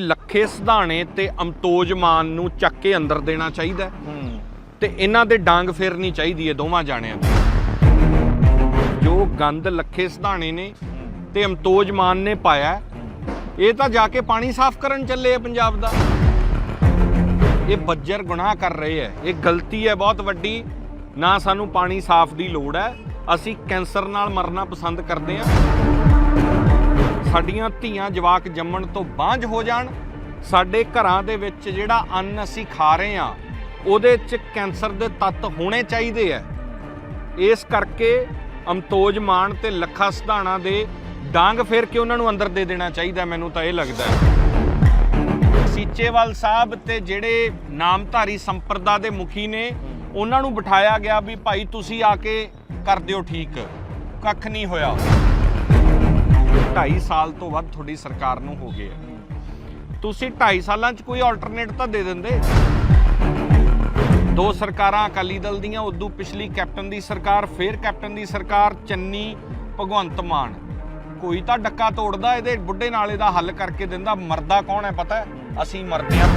ਲੱਖੇ ਸਿਧਾਣੇ ਤੇ ਅਮਤੋਜ ਮਾਨ ਨੂੰ ਚੱਕ ਕੇ ਅੰਦਰ ਦੇਣਾ ਚਾਹੀਦਾ ਹੈ। ਤੇ ਇਹਨਾਂ ਦੇ ਡਾਂਗ ਫੇਰਨੀ ਚਾਹੀਦੀ ਹੈ ਦੋਵਾਂ ਜਾਣਿਆਂ ਦੀ। ਜੋ ਗੰਦ ਲੱਖੇ ਸਿਧਾਣੇ ਨੇ ਤੇ ਅਮਤੋਜ ਮਾਨ ਨੇ ਪਾਇਆ ਇਹ ਤਾਂ ਜਾ ਕੇ ਪਾਣੀ ਸਾਫ਼ ਕਰਨ ਚੱਲੇ ਆ ਪੰਜਾਬ ਦਾ। ਇਹ ਬੱਜਰ ਗੁਨਾਹ ਕਰ ਰਹੇ ਹੈ, ਇਹ ਗਲਤੀ ਹੈ ਬਹੁਤ ਵੱਡੀ। ਨਾ ਸਾਨੂੰ ਪਾਣੀ ਸਾਫ਼ ਦੀ ਲੋੜ ਹੈ, ਅਸੀਂ ਕੈਂਸਰ ਨਾਲ ਮਰਨਾ ਪਸੰਦ ਕਰਦੇ ਹਾਂ। ਸਾਡੀਆਂ ਧੀਆਂ ਜਵਾਕ ਜੰਮਣ ਤੋਂ ਬਾਂਝ ਹੋ ਜਾਣ, ਸਾਡੇ ਘਰਾਂ ਦੇ ਵਿੱਚ ਜਿਹੜਾ ਅੰਨ ਅਸੀਂ ਖਾ ਰਹੇ ਹਾਂ, ਉਹਦੇ 'ਚ ਕੈਂਸਰ ਦੇ ਤੱਤ ਹੋਣੇ ਚਾਹੀਦੇ ਆ। ਇਸ ਕਰਕੇ ਅਮਤੋਜ ਮਾਨ ਤੇ ਲੱਖਾ ਸਿਧਾਣਾ ਦੇ ਡਾਂਗ ਫੇਰ ਕੇ ਉਹਨਾਂ ਨੂੰ ਅੰਦਰ ਦੇ ਦੇਣਾ ਚਾਹੀਦਾ, ਮੈਨੂੰ ਤਾਂ ਇਹ ਲੱਗਦਾ ਹੈ। ਸੀਚੇਵਾਲ ਸਾਹਿਬ ਤੇ ਜਿਹੜੇ ਨਾਮਧਾਰੀ ਸੰਪਰਦਾ ਦੇ ਮੁਖੀ ਨੇ, ਉਹਨਾਂ ਨੂੰ ਬਿਠਾਇਆ ਗਿਆ ਵੀ ਭਾਈ ਤੁਸੀਂ ਆ ਕੇ ਕਰ ਦਿਓ ਠੀਕ, ਕੱਖ ਨਹੀਂ ਹੋਇਆ। 2.5 ਸਾਲ ਤੋਂ ਵੱਧ ਤੁਹਾਡੀ ਸਰਕਾਰ ਨੂੰ ਹੋ ਗਏ ਆ। ਤੁਸੀਂ 2.5 ਸਾਲਾਂ 'ਚ ਕੋਈ ਆਲਟਰਨੇਟ ਤਾਂ ਦੇ ਦਿੰਦੇ? ਦੋ ਸਰਕਾਰਾਂ ਅਕਾਲੀ ਦਲ ਦੀਆਂ ਉਦੋਂ ਪਿਛਲੀ ਕੈਪਟਨ ਦੀ ਸਰਕਾਰ ਫੇਰ ਕੈਪਟਨ ਦੀ ਸਰਕਾਰ ਚੰਨੀ ਭਗਵੰਤ ਮਾਨ। ਕੋਈ ਤਾਂ ਡੱਕਾ ਤੋੜਦਾ ਇਹਦੇ ਬੁੱਢੇ ਨਾਲੇ ਦਾ ਹੱਲ ਕਰਕੇ ਦਿੰਦਾ ਮਰਦਾ ਕੌਣ ਹੈ ਪਤਾ? ਅਸੀਂ ਮਰਦੇ ਹਾਂ।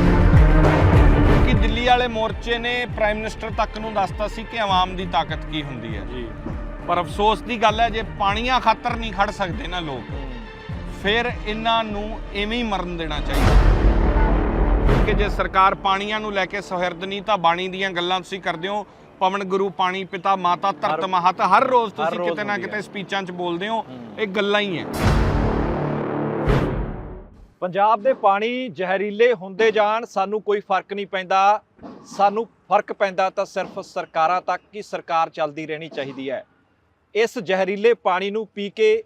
ਕਿ ਦਿੱਲੀ ਵਾਲੇ ਮੋਰਚੇ ਨੇ ਪ੍ਰਾਈਮ ਮਿਨਿਸਟਰ ਤੱਕ ਨੂੰ ਦੱਸਤਾ ਸੀ ਕਿ ਆਵਾਮ ਦੀ ਤਾਕਤ ਕੀ ਹੁੰਦੀ ਹੈ। ਜੀ। ਪਰ ਅਫਸੋਸ ਦੀ ਗੱਲ ਹੈ ਜੇ ਪਾਣੀਆਂ ਖਾਤਰ ਨਹੀਂ ਖੜ ਸਕਦੇ ਨਾ ਲੋਕ ਫਿਰ ਇਹਨਾਂ ਨੂੰ ਐਵੇਂ ਹੀ ਮਰਨ ਦੇਣਾ ਚਾਹੀਦਾ। ਕਿ ਜੇ ਸਰਕਾਰ ਪਾਣੀਆਂ ਨੂੰ ਲੈ ਕੇ ਸੁਹਿਰਦ ਨਹੀਂ ਤਾਂ ਬਾਣੀ ਦੀਆਂ ਗੱਲਾਂ ਤੁਸੀਂ ਕਰਦੇ ਹੋ। ਪਵਨ ਗੁਰੂ ਪਾਣੀ ਪਿਤਾ ਮਾਤਾ ਧਰਤ ਮਹਤ ਹਰ ਰੋਜ਼ ਤੁਸੀਂ ਕਿਤੇ ਨਾ ਕਿਤੇ। ਸਪੀਚਾਂ 'ਚ ਬੋਲਦੇ ਹੋ। ਇਹ ਗੱਲਾਂ ਹੀ ਹੈ। ਪੰਜਾਬ ਦੇ ਪਾਣੀ ਜ਼ਹਿਰੀਲੇ ਹੁੰਦੇ ਜਾਣ ਸਾਨੂੰ ਕੋਈ ਫ਼ਰਕ ਨਹੀਂ ਪੈਂਦਾ। ਸਾਨੂੰ ਫ਼ਰਕ ਪੈਂਦਾ ਤਾਂ ਸਿਰਫ ਸਰਕਾਰਾਂ ਤੱਕ ਹੀ ਸਰਕਾਰ ਚੱਲਦੀ ਰਹਿਣੀ ਚਾਹੀਦੀ ਹੈ। ਇਸ ਜ਼ਹਿਰੀਲੇ ਪਾਣੀ ਨੂੰ ਪੀ ਕੇ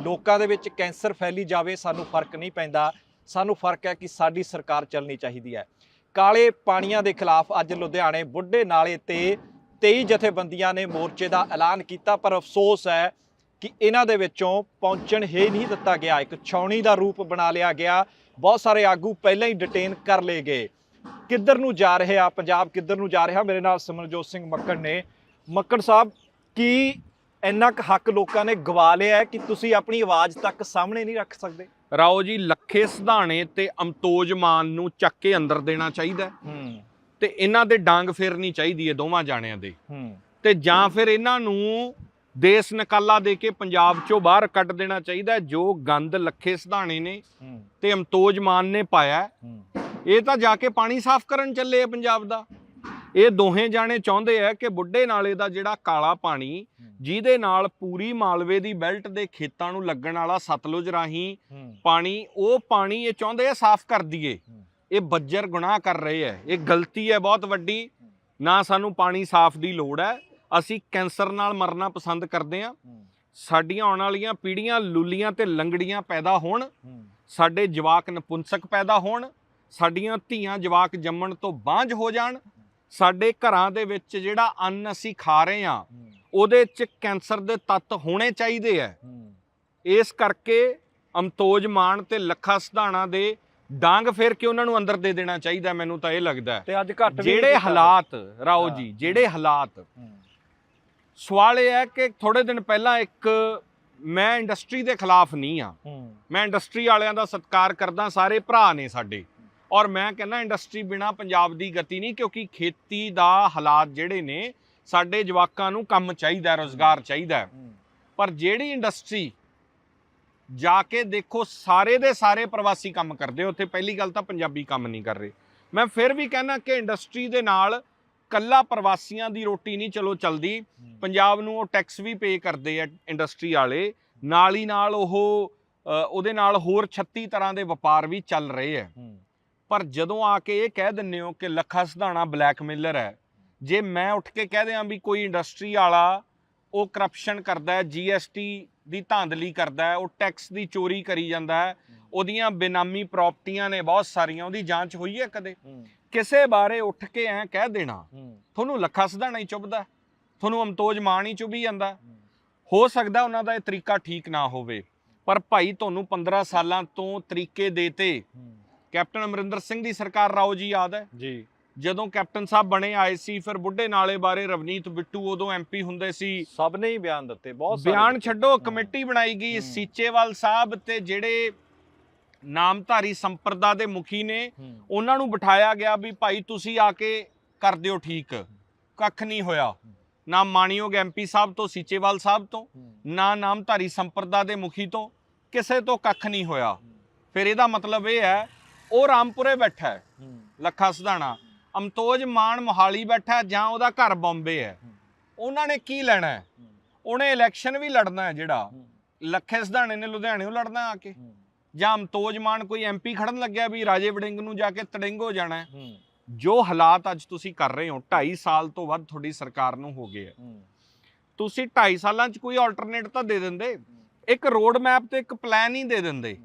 ਲੋਕਾਂ ਦੇ ਵਿੱਚ ਕੈਂਸਰ ਫੈਲੀ ਜਾਵੇ, ਸਾਨੂੰ ਫ਼ਰਕ ਨਹੀਂ ਪੈਂਦਾ। ਸਾਨੂੰ ਫ਼ਰਕ ਹੈ ਕਿ ਸਾਡੀ ਸਰਕਾਰ ਚੱਲਣੀ ਚਾਹੀਦੀ ਹੈ। ਕਾਲੇ ਪਾਣੀਆਂ ਦੇ ਖਿਲਾਫ ਅੱਜ ਲੁਧਿਆਣੇ ਬੁੱਢੇ ਨਾਲੇ ਤੇ 23 ਜਥੇਬੰਦੀਆਂ ਨੇ ਮੋਰਚੇ ਦਾ ਐਲਾਨ ਕੀਤਾ, ਪਰ ਅਫਸੋਸ ਹੈ ਕਿ ਇਹਨਾਂ ਦੇ ਵਿੱਚੋਂ ਪਹੁੰਚਣ ਹੀ ਨਹੀਂ ਦਿੱਤਾ ਗਿਆ। ਇੱਕ ਛਾਉਣੀ ਦਾ ਰੂਪ ਬਣਾ ਲਿਆ ਗਿਆ। ਬਹੁਤ ਸਾਰੇ ਆਗੂ ਪਹਿਲਾਂ ਹੀ ਡਿਟੇਨ ਕਰ ਲਏ ਗਏ। ਕਿੱਧਰ ਨੂੰ ਜਾ ਰਹੇ ਆ ਪੰਜਾਬ ਕਿੱਧਰ ਨੂੰ ਜਾ ਰਿਹਾ? ਮੇਰੇ ਨਾਲ ਸਿਮਰਜੋਤ ਸਿੰਘ ਮੱਕੜ ਨੇ। ਮੱਕੜ ਸਾਹਿਬ, ਕੀ ਇੰਨਾ ਕੁ ਹੱਕ ਲੋਕਾਂ ਨੇ ਗਵਾ ਲਿਆ ਹੈ ਕਿ ਤੁਸੀਂ ਆਪਣੀ ਆਵਾਜ਼ ਤੱਕ ਸਾਹਮਣੇ ਨਹੀਂ ਰੱਖ ਸਕਦੇ। ਰਾਓ ਜੀ ਲੱਖੇ ਸਿਧਾਣੇ ਤੇ ਅਮਤੋਜ ਮਾਨ ਨੂੰ ਚੱਕ ਕੇ ਅੰਦਰ ਦੇਣਾ ਚਾਹੀਦਾ ਹੈ। ਹੂੰ। ਤੇ ਇਹਨਾਂ ਦੇ ਡਾਂਗ ਫੇਰਨੀ ਚਾਹੀਦੀ ਹੈ ਦੋਵਾਂ ਜਾਣਿਆਂ ਦੇ। ਹੂੰ। ਤੇ ਜਾਂ ਫਿਰ ਇਹਨਾਂ ਨੂੰ ਦੇਸ ਨਿਕਾਲਾ ਦੇ ਕੇ ਪੰਜਾਬ ਚੋਂ ਬਾਹਰ ਕੱਢ ਦੇਣਾ ਚਾਹੀਦਾ ਹੈ। ਜੋ ਗੰਦ ਲੱਖੇ ਸਿਧਾਣੇ ਨੇ ਹੂੰ। ਤੇ ਅਮਤੋਜ ਮਾਨ ਨੇ ਪਾਇਆ ਹੈ, ਹੂੰ। ਇਹ ਤਾਂ ਜਾ ਕੇ ਪਾਣੀ ਸਾਫ਼ ਕਰਨ ਚੱਲੇ ਆ ਪੰਜਾਬ ਦਾ। ਇਹ ਦੋਹੇ ਜਾਣੇ ਚਾਹੁੰਦੇ ਆ ਕਿ ਬੁੱਢੇ ਨਾਲੇ ਦਾ ਜਿਹੜਾ ਕਾਲਾ ਪਾਣੀ ਜਿਹਦੇ ਨਾਲ ਪੂਰੀ ਮਾਲਵੇ ਦੀ ਬੈਲਟ ਦੇ ਖੇਤਾਂ ਨੂੰ ਲੱਗਣ ਵਾਲਾ ਸਤਲੁਜ ਰਾਹੀਂ ਪਾਣੀ ਉਹ ਪਾਣੀ ਇਹ ਚਾਹੁੰਦੇ ਆ ਸਾਫ਼ ਕਰ ਦਈਏ। ਇਹ ਬੱਜਰ ਗੁਨਾਹ ਕਰ ਰਹੇ ਆ। ਇਹ ਗਲਤੀ ਹੈ ਬਹੁਤ ਵੱਡੀ। ਨਾ ਸਾਨੂੰ ਪਾਣੀ ਸਾਫ਼ ਦੀ ਲੋੜ ਹੈ ਅਸੀਂ ਕੈਂਸਰ ਨਾਲ ਮਰਨਾ ਪਸੰਦ ਕਰਦੇ ਹੂੰ। ਸਾਡੀਆਂ ਆਉਣ ਵਾਲੀਆਂ ਪੀੜ੍ਹੀਆਂ ਲੁੱਲੀਆਂ ਤੇ ਲੰਗੜੀਆਂ ਪੈਦਾ ਹੋਣ। ਸਾਡੇ ਜਵਾਕ ਨਪੁੰਸਕ ਪੈਦਾ ਹੋਣ। ਸਾਡੀਆਂ ਧੀਆਂ ਜਵਾਕ ਜੰਮਣ ਤੋਂ ਬਾਂਝ ਹੋ ਜਾਣ। ਸਾਡੇ ਘਰਾਂ ਦੇ ਵਿੱਚ ਜਿਹੜਾ ਅੰਨ ਅਸੀਂ ਖਾ ਰਹੇ ਹਾਂ ਉਹਦੇ 'ਚ ਕੈਂਸਰ ਦੇ ਤੱਤ ਹੋਣੇ ਚਾਹੀਦੇ ਆ ਇਸ ਕਰਕੇ ਅਮਤੋਜ ਮਾਨ ਤੇ ਲੱਖਾ ਸਿਧਾਣਾ ਦੇ ਡਾਂਗ ਫੇਰ ਕੇ ਉਹਨਾਂ ਨੂੰ ਅੰਦਰ ਦੇ ਦੇਣਾ ਚਾਹੀਦਾ ਮੈਨੂੰ ਤਾਂ ਇਹ ਲੱਗਦਾ। ਤੇ ਅੱਜ ਘੱਟ ਵੀ ਜਿਹੜੇ। ਹਾਲਾਤ ਰਾਓ। ਜੀ ਜਿਹੜੇ ਹਾਲਾਤ। ਸਵਾਲ ਇਹ ਹੈ ਕਿ ਥੋੜੇ ਦਿਨ ਪਹਿਲਾਂ ਇੱਕ ਮੈਂ ਇੰਡਸਟਰੀ ਦੇ ਖਿਲਾਫ ਨਹੀਂ ਆ। ਮੈਂ ਇੰਡਸਟਰੀ ਵਾਲਿਆਂ ਦਾ ਸਤਿਕਾਰ ਕਰਦਾ ਸਾਰੇ ਭਰਾ ਨੇ ਸਾਡੇ। ਔਰ ਮੈਂ ਕਹਿੰਦਾ ਇੰਡਸਟਰੀ ਬਿਨਾ ਪੰਜਾਬ ਦੀ ਗਤੀ ਨਹੀਂ ਕਿਉਂਕਿ ਖੇਤੀ ਦਾ ਹਾਲਾਤ ਜਿਹੜੇ ਨੇ ਸਾਡੇ ਜਵਾਕਾਂ ਨੂੰ ਕੰਮ ਚਾਹੀਦਾ ਰੋਜ਼ਗਾਰ ਚਾਹੀਦਾ ਪਰ ਜਿਹੜੀ ਇੰਡਸਟਰੀ ਜਾ ਕੇ ਦੇਖੋ ਸਾਰੇ ਦੇ ਸਾਰੇ ਪ੍ਰਵਾਸੀ ਕੰਮ ਕਰਦੇ ਉੱਥੇ ਪਹਿਲੀ ਗੱਲ ਤਾਂ ਪੰਜਾਬੀ ਕੰਮ ਨਹੀਂ ਕਰ ਰਹੇ। ਮੈਂ ਫਿਰ ਵੀ ਕਹਿੰਦਾ ਕਿ ਇੰਡਸਟਰੀ ਦੇ ਨਾਲ ਕੱਲਾ ਪ੍ਰਵਾਸੀਆਂ ਦੀ ਰੋਟੀ ਨਹੀਂ ਚਲੋ ਚਲਦੀ। ਪੰਜਾਬ ਨੂੰ ਉਹ ਟੈਕਸ ਵੀ ਪੇ ਕਰਦੇ ਆ ਇੰਡਸਟਰੀ ਵਾਲੇ। ਨਾਲ ਹੀ ਨਾਲ ਉਹ ਉਹਦੇ ਨਾਲ ਹੋਰ 36 ਤਰ੍ਹਾਂ ਦੇ ਵਪਾਰ ਵੀ ਚੱਲ ਰਹੇ ਆ। ਪਰ ਜਦੋਂ ਆ ਕੇ ਇਹ ਕਹਿ ਦਿੰਨੇ ਹੋ ਕਿ ਲੱਖਾ ਸਿਧਾਣਾ ਬਲੈਕਮੇਲਰ ਹੈ ਜੇ ਮੈਂ ਉੱਠ ਕੇ ਕਹਿ ਦਿਆਂ ਵੀ ਕੋਈ ਇੰਡਸਟਰੀ ਵਾਲਾ ਉਹ ਕਰਪਸ਼ਨ ਕਰਦਾ ਹੈ ਜੀਐਸਟੀ ਦੀ ਧਾਂਦਲੀ ਕਰਦਾ ਹੈ ਉਹ ਟੈਕਸ ਦੀ ਚੋਰੀ ਕਰੀ ਜਾਂਦਾ ਹੈ ਉਹਦੀਆਂ ਬੇਨਾਮੀ ਪ੍ਰਾਪਰਟੀਆਂ ਨੇ ਬਹੁਤ ਸਾਰੀਆਂ ਉਹਦੀ ਜਾਂਚ ਹੋਈ ਹੈ ਕਦੇ? ਕਿਸੇ ਬਾਰੇ ਉੱਠ ਕੇ ਐ ਕਹਿ ਦੇਣਾ ਤੁਹਾਨੂੰ ਲੱਖਾ ਸਿਧਾਣਾ ਹੀ ਚੁੱਭਦਾ ਤੁਹਾਨੂੰ ਅਮਤੋਜ ਮਾਨ ਹੀ ਚੁੱਭੀ ਜਾਂਦਾ ਹੈ। ਸਕਦਾ ਉਹਨਾਂ ਦਾ ਇਹ ਤਰੀਕਾ ਠੀਕ ਨਾ ਹੋਵੇ ਪਰ ਭਾਈ ਤੁਹਾਨੂੰ 15 ਸਾਲਾਂ ਤੋਂ ਤਰੀਕੇ ਦੇਤੇ ਕੈਪਟਨ ਅਮਰਿੰਦਰ ਸਿੰਘ ਦੀ ਸਰਕਾਰ ਰਾਓ ਜੀ ਯਾਦ ਹੈ? ਜੀ। ਜਦੋਂ ਕੈਪਟਨ ਸਾਹਿਬ ਬਣੇ ਆਏ ਸੀ ਫਿਰ ਬੁੱਢੇ ਨਾਲੇ ਬਾਰੇ ਰਵਨੀਤ ਬਿੱਟੂ ਉਦੋਂ ਐਮਪੀ ਹੁੰਦੇ ਸੀ। ਸਭ ਨੇ ਹੀ ਬਿਆਨ ਦਿੱਤੇ ਬਹੁਤ ਸਾਰੇ ਬਿਆਨ। ਛੱਡੋ। ਕਮੇਟੀ ਬਣਾਈ ਗਈ। ਸੀਚੇਵਾਲ ਸਾਹਿਬ ਤੇ ਜਿਹੜੇ ਨਾਮਧਾਰੀ ਸੰਪਰਦਾ ਦੇ ਮੁਖੀ ਨੇ ਉਹਨਾਂ ਨੂੰ ਬਿਠਾਇਆ ਗਿਆ ਵੀ ਭਾਈ ਤੁਸੀਂ ਆ ਕੇ ਕਰ ਦਿਓ ਠੀਕ। ਕੱਖ ਨਹੀਂ ਹੋਇਆ। ਨਾ ਮਾਣਯੋਗ ਐਮਪੀ ਸਾਹਿਬ ਤੋਂ ਸੀਚੇਵਾਲ ਸਾਹਿਬ ਤੋਂ ਨਾ ਨਾਮਧਾਰੀ ਸੰਪਰਦਾ ਦੇ ਮੁਖੀ ਤੋਂ ਕਿਸੇ ਤੋਂ ਕੱਖ ਨਹੀਂ ਹੋਇਆ। ਫਿਰ ਇਹਦਾ ਮਤਲਬ ਇਹ ਹੈ ਉਹ ਰਾਮਪੁਰੇ ਬੈਠਾ ਹੈ ਲੱਖਾ ਸਿਧਾਣਾ। ਅਮਤੋਜ ਮਾਨ ਮੋਹਾਲੀ ਬੈਠਾ ਜਾਂ ਉਹਦਾ ਘਰ ਬੰਬੇ ਹੈ। ਉਹਨਾਂ ਨੇ ਕੀ ਲੈਣਾ ਉਹਨੇ ਇਲੈਕਸ਼ਨ ਵੀ ਲੜਨਾ ਹੈ ਜਿਹੜਾ। ਲੱਖੇ ਸਿਧਾਣੇ ਨੇ ਲੁਧਿਆਣੇੋਂ ਲੜਨਾ ਆ ਕੇ। ਜਾਂ ਅਮਤੋਜ ਮਾਨ ਕੋਈ ਐਮਪੀ ਖੜਨ ਲੱਗਿਆ ਵੀ ਰਾਜੇ ਵੜਿੰਗ ਨੂੰ ਜਾ ਕੇ ਤੜਿੰਗ ਹੋ ਜਾਣਾ ਜੋ ਹਾਲਾਤ ਅੱਜ ਤੁਸੀਂ ਕਰ ਰਹੇ ਹੋ 2.5 ਸਾਲ ਤੋਂ ਵੱਧ ਤੁਹਾਡੀ ਸਰਕਾਰ ਨੂੰ ਹੋ ਗਏ ਹੈ। ਤੁਸੀਂ 2.5 ਸਾਲਾਂ 'ਚ ਕੋਈ ਆਲਟਰਨੇਟ ਤਾਂ ਦੇ ਦਿੰਦੇ। ਇੱਕ ਰੋਡ ਮੈਪ ਤੇ ਇੱਕ ਪਲਾਨ ਹੀ ਦੇ ਦਿੰਦੇ।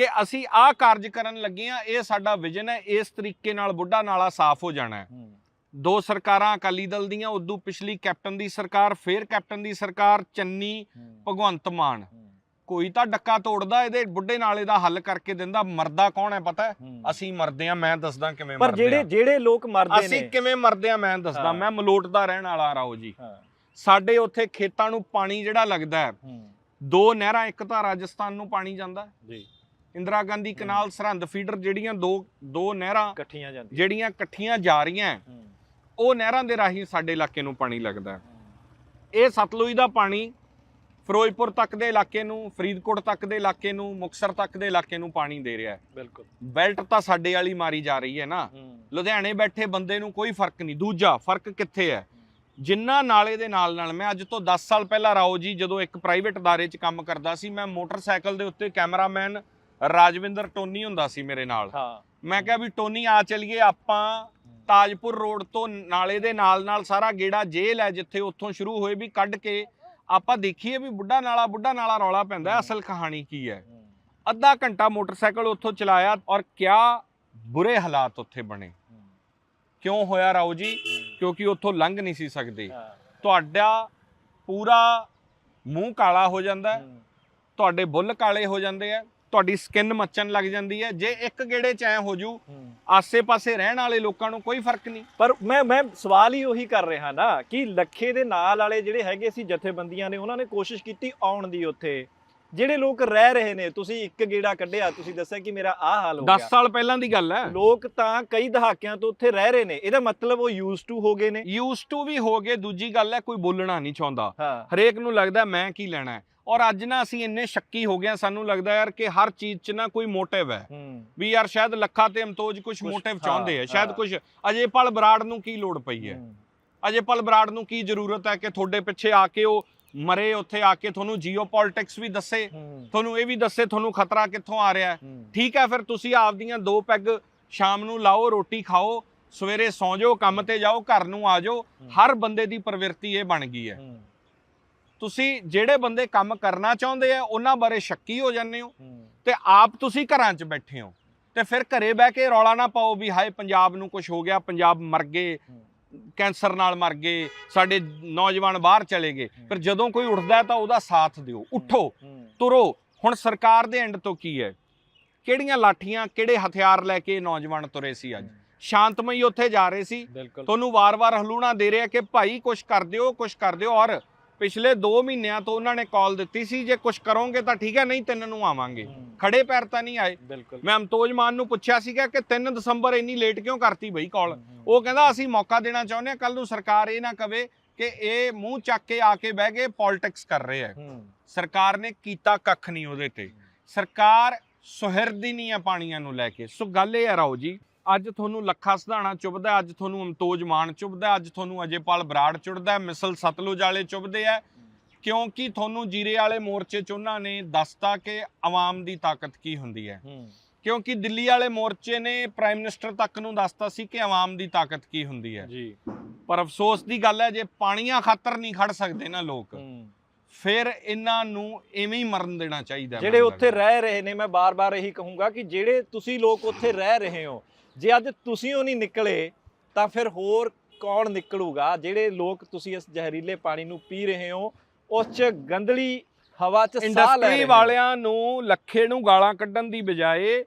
ਕਿ ਅਸੀਂ ਆਹ ਕਾਰਜ ਕਰਨ ਲੱਗੇ ਆ ਇਹ ਸਾਡਾ ਵਿਜ਼ਨ ਹੈ ਇਸ ਤਰੀਕੇ ਨਾਲ ਬੁੱਢਾ ਨਾਲਾ ਸਾਫ਼ ਹੋ ਜਾਣਾ ਹੈ। ਦੋ ਸਰਕਾਰਾਂ ਅਕਾਲੀ ਦਲ ਦੀਆਂ ਉਦੋਂ ਪਿਛਲੀ ਕੈਪਟਨ ਦੀ ਸਰਕਾਰ ਫੇਰ ਕੈਪਟਨ ਦੀ ਸਰਕਾਰ ਚੰਨੀ ਭਗਵੰਤ ਮਾਨ। ਕੋਈ ਤਾਂ ਡੱਕਾ ਤੋੜਦਾ ਇਹਦੇ ਬੁੱਢੇ ਨਾਲੇ ਦਾ ਹੱਲ ਕਰਕੇ ਦਿੰਦਾ ਮਰਦਾ ਕੌਣ ਹੈ ਪਤਾ ਅਸੀਂ ਮਰਦੇ ਆ ਮੈਂ ਦੱਸਦਾ ਕਿਵੇਂ ਪਰ ਮਰਦੇ ਜਿਹੜੇ ਆ ਜਿਹੜੇ ਲੋਕ ਮਰਦੇ ਅਸੀਂ ਨੇ। ਕਿਵੇਂ ਮਰਦੇ ਆ ਮੈਂ ਦੱਸਦਾ। ਮੈਂ ਮਲੋਟ ਦਾ ਰਹਿਣ ਵਾਲਾ ਰਾਓ ਜੀ। ਸਾਡੇ ਉੱਥੇ ਖੇਤਾਂ ਨੂੰ ਪਾਣੀ ਜਿਹੜਾ ਲੱਗਦਾ ਦੋ ਨਹਿਰਾਂ ਇੱਕ ਤਾਂ ਰਾਜਸਥਾਨ ਨੂੰ ਪਾਣੀ ਜਾਂਦਾ। ਜੀ। ਇੰਦਰਾ ਗਾਂਧੀ ਕਨਾਲ ਸਰਹੰਦ ਫੀਡਰ ਜਿਹੜੀਆਂ ਦੋ ਦੋ ਨਹਿਰਾਂ ਇਕੱਠੀਆਂ ਜਾਂਦੀਆਂ ਜਿਹੜੀਆਂ ਇਕੱਠੀਆਂ ਜਾ ਰਹੀਆਂ ਹੈ, ਹੂੰ, ਉਹ ਨਹਿਰਾਂ ਦੇ ਰਾਹੀਂ ਸਾਡੇ ਇਲਾਕੇ ਨੂੰ ਪਾਣੀ ਲੱਗਦਾ ਹੈ। ਇਹ ਸਤਲੁਜ ਦਾ ਪਾਣੀ ਫਿਰੋਜ਼ਪੁਰ ਤੱਕ ਦੇ ਇਲਾਕੇ ਨੂੰ ਫਰੀਦਕੋਟ ਤੱਕ ਦੇ ਇਲਾਕੇ ਨੂੰ ਮੁਕਸਰ ਤੱਕ ਦੇ ਇਲਾਕੇ ਨੂੰ ਪਾਣੀ ਦੇ ਰਿਹਾ ਹੈ ਬਿਲਕੁਲ ਬੈਲਟ ਤਾਂ ਸਾਡੇ ਵਾਲੀ ਮਾਰੀ ਜਾ ਰਹੀ ਹੈ ਨਾ ਹੂੰ, ਲੁਧਿਆਣੇ ਬੈਠੇ ਬੰਦੇ ਨੂੰ ਕੋਈ ਫਰਕ ਨਹੀਂ ਦੂਜਾ ਫਰਕ ਕਿੱਥੇ ਹੈ ਜਿੰਨਾ ਨਾਲੇ ਦੇ ਨਾਲ ਨਾਲ ਮੈਂ ਅੱਜ ਤੋਂ 10 ਸਾਲ ਪਹਿਲਾਂ ਰਾਓ ਜੀ ਜਦੋਂ ਇੱਕ ਪ੍ਰਾਈਵੇਟ ادارے 'ਚ ਕੰਮ ਕਰਦਾ ਸੀ ਮੈਂ ਮੋਟਰਸਾਈਕਲ ਦੇ ਉੱਤੇ ਕੈਮਰਾਮੈਨ ਰਾਜਵਿੰਦਰ ਟੋਨੀ ਹੁੰਦਾ ਸੀ ਮੇਰੇ ਨਾਲ। ਹਾਂ। ਮੈਂ ਕਿਹਾ ਵੀ ਟੋਨੀ ਆ ਚਲੀਏ ਆਪਾਂ ਤਾਜਪੁਰ ਰੋਡ ਤੋਂ ਨਾਲੇ ਦੇ ਨਾਲ ਨਾਲ ਸਾਰਾ ਗੇੜਾ ਜੇਲ੍ਹ ਹੈ ਜਿੱਥੇ ਉੱਥੋਂ ਸ਼ੁਰੂ ਹੋਏ ਵੀ ਕੱਢ ਕੇ ਆਪਾਂ ਦੇਖੀਏ ਵੀ ਬੁੱਢਾ ਨਾਲਾ ਬੁੱਢਾ ਨਾਲਾ ਰੌਲਾ ਪੈਂਦਾ ਅਸਲ ਕਹਾਣੀ ਕੀ ਹੈ। ਅੱਧਾ ਘੰਟਾ ਮੋਟਰਸਾਈਕਲ ਉੱਥੋਂ ਚਲਾਇਆ ਔਰ ਕਿਆ ਬੁਰੇ ਹਾਲਾਤ ਉੱਥੇ ਬਣੇ। ਕਿਉਂ ਹੋਇਆ ਰਾਓ ਜੀ? ਕਿਉਂਕਿ ਉੱਥੋਂ ਲੰਘ ਨਹੀਂ ਸੀ ਸਕਦੇ। ਤੁਹਾਡਾ ਪੂਰਾ ਮੂੰਹ ਕਾਲਾ ਹੋ ਜਾਂਦਾ ਤੁਹਾਡੇ ਬੁੱਲ ਕਾਲੇ ਹੋ ਜਾਂਦੇ ਆ ਤੁਹਾਡੀ ਸਕਿਨ ਮੱਚਣ ਲੱਗ ਜਾਂਦੀ ਹੈ। ਜੇ ਇੱਕ ਗੇੜੇ ਚ ਐ ਹੋ ਜੂ। ਆਸੇ-ਪਾਸੇ ਰਹਿਣ ਵਾਲੇ ਲੋਕਾਂ ਨੂੰ ਕੋਈ ਫ਼ਰਕ ਨਹੀਂ। ਪਰ ਮੈਂ ਮੈਂ ਸਵਾਲ ਹੀ ਉਹੀ ਕਰ ਰਿਹਾ ਨਾ ਕਿ ਲੱਖੇ ਦੇ ਨਾਲ ਵਾਲੇ ਜਿਹੜੇ ਹੈਗੇ ਸੀ ਜਥੇਬੰਦੀਆਂ ਨੇ ਉਹਨਾਂ ਨੇ ਕੋਸ਼ਿਸ਼ ਕੀਤੀ ਆਉਣ ਦੀ ਉੱਥੇ। ਜਿਹੜੇ ਲੋਕ ਰਹਿ ਰਹੇ ਨੇ ਤੁਸੀਂ ਇੱਕ ਗੇੜਾ ਕੱਢਿਆ ਤੁਸੀਂ ਦੱਸਿਆ ਕਿ ਮੇਰਾ ਆਹ ਹਾਲ ਹੋ 10 ਗਿਆ। ਸਾਲ ਪਹਿਲਾਂ ਦੀ ਗੱਲ ਹੈ। ਲੋਕ ਤਾਂ ਕਈ ਦਹਾਕਿਆਂ ਤੋਂ ਉੱਥੇ ਰਹਿ ਰਹੇ ਨੇ। ਇਹਦਾ ਮਤਲਬ ਉਹ ਯੂਜ਼ਡ ਟੂ ਹੋ ਗਏ ਨੇ। ਯੂਜ਼ ਟੂ ਵੀ ਹੋ ਗਏ ਦੂਜੀ ਗੱਲ ਹੈ ਕੋਈ ਬੋਲਣਾ ਨਹੀਂ ਚਾਹੁੰਦਾ। ਹਰੇਕ ਨੂੰ ਲੱਗਦਾ ਮੈਂ ਕੀ ਲੈਣਾ ਹੈ। ਔਰ ਅੱਜ ਨਾ ਅਸੀਂ ਇੰਨੇ ਸ਼ੱਕੀ ਹੋ ਗਏ ਸਾਨੂੰ ਲੱਗਦਾ ਯਾਰ ਕਿ ਹਰ ਚੀਜ਼ 'ਚ ਨਾ ਕੋਈ ਮੋਟਿਵ ਹੈ। ਵੀ ਯਾਰ ਸ਼ਾਇਦ ਲੱਖਾ ਤੇ ਅਮਤੋਜ ਕੁਝ ਮੋਟਿਵ ਚਾਹੁੰਦੇ ਆ ਸ਼ਾਇਦ। ਕੁਝ ਅਜੇਪਾਲ ਬਰਾੜ ਨੂੰ ਕੀ ਲੋੜ ਪਈ ਹੈ? ਅਜੇਪਾਲ ਬਰਾੜ ਨੂੰ ਕੀ ਜ਼ਰੂਰਤ ਹੈ ਕਿ ਤੁਹਾਡੇ ਪਿੱਛੇ ਆ ਕੇ ਉਹ ਮਰੇ ਉੱਥੇ ਆ ਕੇ ਤੁਹਾਨੂੰ ਜੀਓਪੋਲਿਟਿਕਸ ਵੀ ਦੱਸੇ ਤੁਹਾਨੂੰ ਇਹ ਵੀ ਦੱਸੇ ਤੁਹਾਨੂੰ ਖਤਰਾ ਕਿੱਥੋਂ ਆ ਰਿਹਾ ਹੈ? ਠੀਕ ਹੈ ਫਿਰ ਤੁਸੀਂ ਆਪਦੀਆਂ ਦੋ ਪੈਗ ਸ਼ਾਮ ਨੂੰ ਲਾਓ ਰੋਟੀ ਖਾਓ ਸਵੇਰੇ ਸੌਂ ਜਾਓ ਕੰਮ ਤੇ ਜਾਓ ਘਰ ਨੂੰ ਆ ਜਾਓ ਹਰ ਬੰਦੇ ਦੀ ਪ੍ਰਵਿਰਤੀ ਇਹ ਬਣ ਗਈ ਹੂੰ, ਤੁਸੀਂ ਜਿਹੜੇ ਬੰਦੇ ਕੰਮ ਕਰਨਾ ਚਾਹੁੰਦੇ ਆ ਉਹਨਾਂ ਬਾਰੇ ਸ਼ੱਕੀ ਹੋ ਜਾਂਦੇ ਹੋ ਤੇ ਆਪ ਤੁਸੀਂ ਘਰਾਂ 'ਚ ਬੈਠੇ ਹੋ। ਤੇ ਫਿਰ ਘਰੇ ਬਹਿ ਕੇ ਰੌਲਾ ਨਾ ਪਾਓ ਵੀ ਹਾਏ ਪੰਜਾਬ ਨੂੰ ਕੁਝ ਹੋ ਗਿਆ ਪੰਜਾਬ ਮਰ ਗਏ ਕੈਂਸਰ ਨਾਲ ਮਰ ਗਏ ਸਾਡੇ ਨੌਜਵਾਨ ਬਾਹਰ ਚਲੇ ਗਏ। ਫਿਰ ਜਦੋਂ ਕੋਈ ਉੱਠਦਾ ਤਾਂ ਉਹਦਾ ਸਾਥ ਦਿਓ। ਉੱਠੋ ਤੁਰੋ। ਹੁਣ ਸਰਕਾਰ ਦੇ ਐਂਡ ਤੋਂ ਕੀ ਹੈ? ਕਿਹੜੀਆਂ ਲਾਠੀਆਂ ਕਿਹੜੇ ਹਥਿਆਰ ਲੈ ਕੇ ਨੌਜਵਾਨ ਤੁਰੇ ਸੀ ਅੱਜ? ਸ਼ਾਂਤਮਈ ਉੱਥੇ ਜਾ ਰਹੇ ਸੀ। ਤੁਹਾਨੂੰ ਵਾਰ-ਵਾਰ ਹਲੂਣਾ ਦੇ ਰਿਹਾ ਕਿ ਭਾਈ ਕੁਝ ਕਰ ਦਿਓ ਕੁਝ ਕਰ ਦਿਓ ਔਰ ਪਿਛਲੇ 2 ਮਹੀਨਿਆਂ ਤੋਂ ਉਹਨਾਂ ਨੇ ਕਾਲ ਦਿੱਤੀ ਸੀ ਜੇ ਕੁਝ ਕਰੋਗੇ ਤਾਂ ਠੀਕ ਹੈ ਨਹੀਂ ਤਿੰਨ ਨੂੰ ਆਵਾਂਗੇ। ਖੜੇ ਪੈਰ ਤਾਂ ਨਹੀਂ ਆਏ। ਮੈਂ ਅਮਤੋਜ ਮਾਨ ਨੂੰ ਪੁੱਛਿਆ ਸੀਗਾ ਕਿ 3 ਦਸੰਬਰ ਇੰਨੀ ਲੇਟ ਕਿਉਂ ਕਰਤੀ ਬਈ ਕਾਲ ਉਹ ਕਹਿੰਦਾ ਅਸੀਂ ਮੌਕਾ ਦੇਣਾ ਚਾਹੁੰਦੇ ਹਾਂ ਕੱਲ ਨੂੰ ਸਰਕਾਰ ਇਹ ਨਾ ਕਵੇ ਕਿ ਇਹ ਮੂੰਹ ਚੱਕ ਕੇ ਆ ਕੇ ਬਹਿ ਕੇ ਪੋਲਿਟਿਕਸ ਕਰ ਰਹੇ ਹੂੰ, ਸਰਕਾਰ ਨੇ ਕੀਤਾ ਕੱਖ ਨਹੀਂ ਉਹਦੇ ਤੇ। ਸਰਕਾਰ ਸੁਹਿਰਦੀ ਨਹੀਂ ਆ ਪਾਣੀਆਂ ਨੂੰ ਲੈ ਕੇ। ਸੋ ਗੱਲ ਇਹ ਹੈ ਰਾਓ ਜੀ ਅੱਜ ਤੁਹਾਨੂੰ ਲੱਖਾ ਸਿਧਾਣਾ ਚੁੱਭਦਾ ਅੱਜ ਤੁਹਾਨੂੰ ਅਮਤੋਜ ਮਾਨ ਚੁੱਭਦਾ ਅੱਜ ਤੁਹਾਨੂੰ ਅਜੇਪਾਲ ਬਰਾੜ ਚੁੱਭਦਾ ਮਿਸਲ ਸਤਲੁਜ ਵਾਲੇ ਚੁੱਭਦੇ ਆ। ਕਿਉਂਕਿ ਤੁਹਾਨੂੰ ਜੀਰੇ ਵਾਲੇ ਮੋਰਚੇ 'ਚ ਉਹਨਾਂ ਨੇ ਦੱਸਤਾ ਕਿ ਆਵਾਮ ਦੀ ਤਾਕਤ ਕੀ ਹੁੰਦੀ ਹੈ। ਕਿਉਂਕਿ ਦਿੱਲੀ ਵਾਲੇ ਮੋਰਚੇ ਨੇ ਪ੍ਰਾਈਮ ਮਿਨਿਸਟਰ ਤੱਕ ਨੂੰ ਦੱਸਤਾ ਸੀ ਕਿ ਆਵਾਮ ਦੀ ਤਾਕਤ ਕੀ ਹੁੰਦੀ ਹੈ। ਜੀ। ਪਰ ਅਫਸੋਸ ਦੀ ਗੱਲ ਹੈ ਜੇ ਪਾਣੀਆਂ ਖਾਤਰ ਨਹੀਂ ਖੜ ਸਕਦੇ ਨਾ ਲੋਕ ਫਿਰ ਇਹਨਾਂ ਨੂੰ ਐਵੇਂ ਹੀ ਮਰਨ ਦੇਣਾ ਚਾਹੀਦਾ ਜਿਹੜੇ ਉੱਥੇ। ਰਹਿ ਰਹੇ ਨੇ ਮੈਂ ਬਾਰ-ਬਾਰ ਇਹੀ ਕਹੂੰਗਾ ਕਿ ਜਿਹੜੇ ਤੁਸੀਂ ਲੋਕ ਉੱਥੇ ਰਹਿ ਰਹੇ ਹੋ ਜੇ ਅੱਜ ਤੁਸੀਂ ਉਹ ਨਹੀਂ ਨਿਕਲੇ ਤਾਂ ਫਿਰ ਹੋਰ ਕੌਣ ਨਿਕਲੂਗਾ? ਜਿਹੜੇ ਲੋਕ ਤੁਸੀਂ ਇਸ ਜ਼ਹਿਰੀਲੇ ਪਾਣੀ ਨੂੰ ਪੀ ਰਹੇ ਹੋ ਉਸ 'ਚ ਗੰਦਲੀ ਹਵਾ 'ਚ ਸਾਹ ਲੈ ਇੰਡਸਟਰੀ ਰਹੇ ਵਾਲਿਆਂ ਨੂੰ ਲੱਖੇ ਨੂੰ ਗਾਲਾਂ ਕੱਢਣ ਦੀ ਬਜਾਏ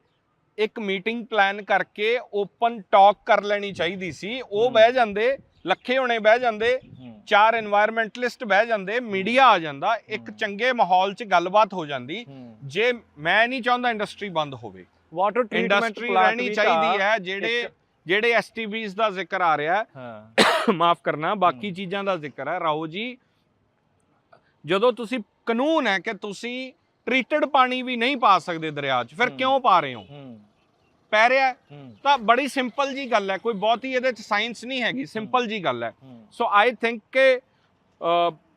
ਇੱਕ ਮੀਟਿੰਗ ਪਲਾਨ ਕਰਕੇ ਓਪਨ ਟਾਕ ਕਰ ਲੈਣੀ ਚਾਹੀਦੀ ਸੀ। ਉਹ ਬਹਿ ਜਾਂਦੇ ਲੱਖੇ ਹੋਣੇ ਬਹਿ ਜਾਂਦੇ ਚਾਰ এনवायरमेंटਲਿਸਟ ਬਹਿ ਜਾਂਦੇ ਮੀਡੀਆ ਆ ਜਾਂਦਾ ਇੱਕ ਚੰਗੇ ਮਾਹੌਲ 'ਚ ਗੱਲਬਾਤ ਹੋ ਜਾਂਦੀ। ਜੇ ਮੈਂ ਨਹੀਂ ਚਾਹੁੰਦਾ ਇੰਡਸਟਰੀ ਬੰਦ ਹੋਵੇ। ਵਾਟਰ ਟ੍ਰੀਟਮੈਂਟ ਰਹਿਣੀ ਚਾਹੀਦੀ ਹੈ ਜਿਹੜੇ ਜਿਹੜੇ ਐਸਟੀਬੀਜ਼ ਦਾ ਜ਼ਿਕਰ ਆ ਰਿਹਾ ਹੈ। ਹਾਂ। ਮਾਫ ਕਰਨਾ ਬਾਕੀ। ਚੀਜ਼ਾਂ ਦਾ ਜ਼ਿਕਰ ਹੈ। ਰਾਓ ਜੀ ਜਦੋਂ ਤੁਸੀਂ ਕਾਨੂੰਨ ਹੈ ਕਿ ਤੁਸੀਂ ਟ੍ਰੀਟਡ ਪਾਣੀ ਵੀ ਨਹੀਂ ਪਾ ਸਕਦੇ ਦਰਿਆ 'ਚ ਫਿਰ। ਕਿਉਂ ਪਾ ਰਹੇ ਹੋ? ਪੈ ਰਿਹਾ ਤਾਂ ਬੜੀ ਸਿੰਪਲ ਜੀ ਗੱਲ ਹੈ। ਕੋਈ ਬਹੁਤੀ ਇਹਦੇ 'ਚ ਸਾਇੰਸ ਨਹੀਂ ਹੈਗੀ। ਸਿੰਪਲ ਜੀ ਗੱਲ ਹੈ। ਸੋ ਆਈ ਥਿੰਕ ਕਿ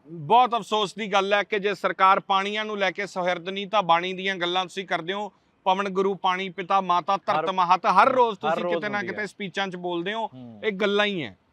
ਬਹੁਤ ਅਫਸੋਸ ਦੀ ਗੱਲ ਹੈ ਕਿ ਜੇ ਸਰਕਾਰ ਪਾਣੀਆਂ ਨੂੰ ਲੈ ਕੇ ਸੁਹਿਰਦ ਨਹੀਂ ਤਾਂ ਬਾਣੀ ਦੀਆਂ ਗੱਲਾਂ ਤੁਸੀਂ ਕਰਦੇ ਹੋ। ਪਵਨ ਗੁਰੂ ਪਾਣੀ ਪਿਤਾ ਮਾਤਾ ਧਰਤ ਮਹਤ ਹਰ ਰੋਜ਼ ਤੁਸੀਂ ਕਿਤੇ ਨਾ। ਕਿਤੇ ਸਪੀਚਾਂ 'ਚ ਬੋਲਦੇ ਹੋ। ਇਹ ਗੱਲਾਂ ਹੀ ਹੈ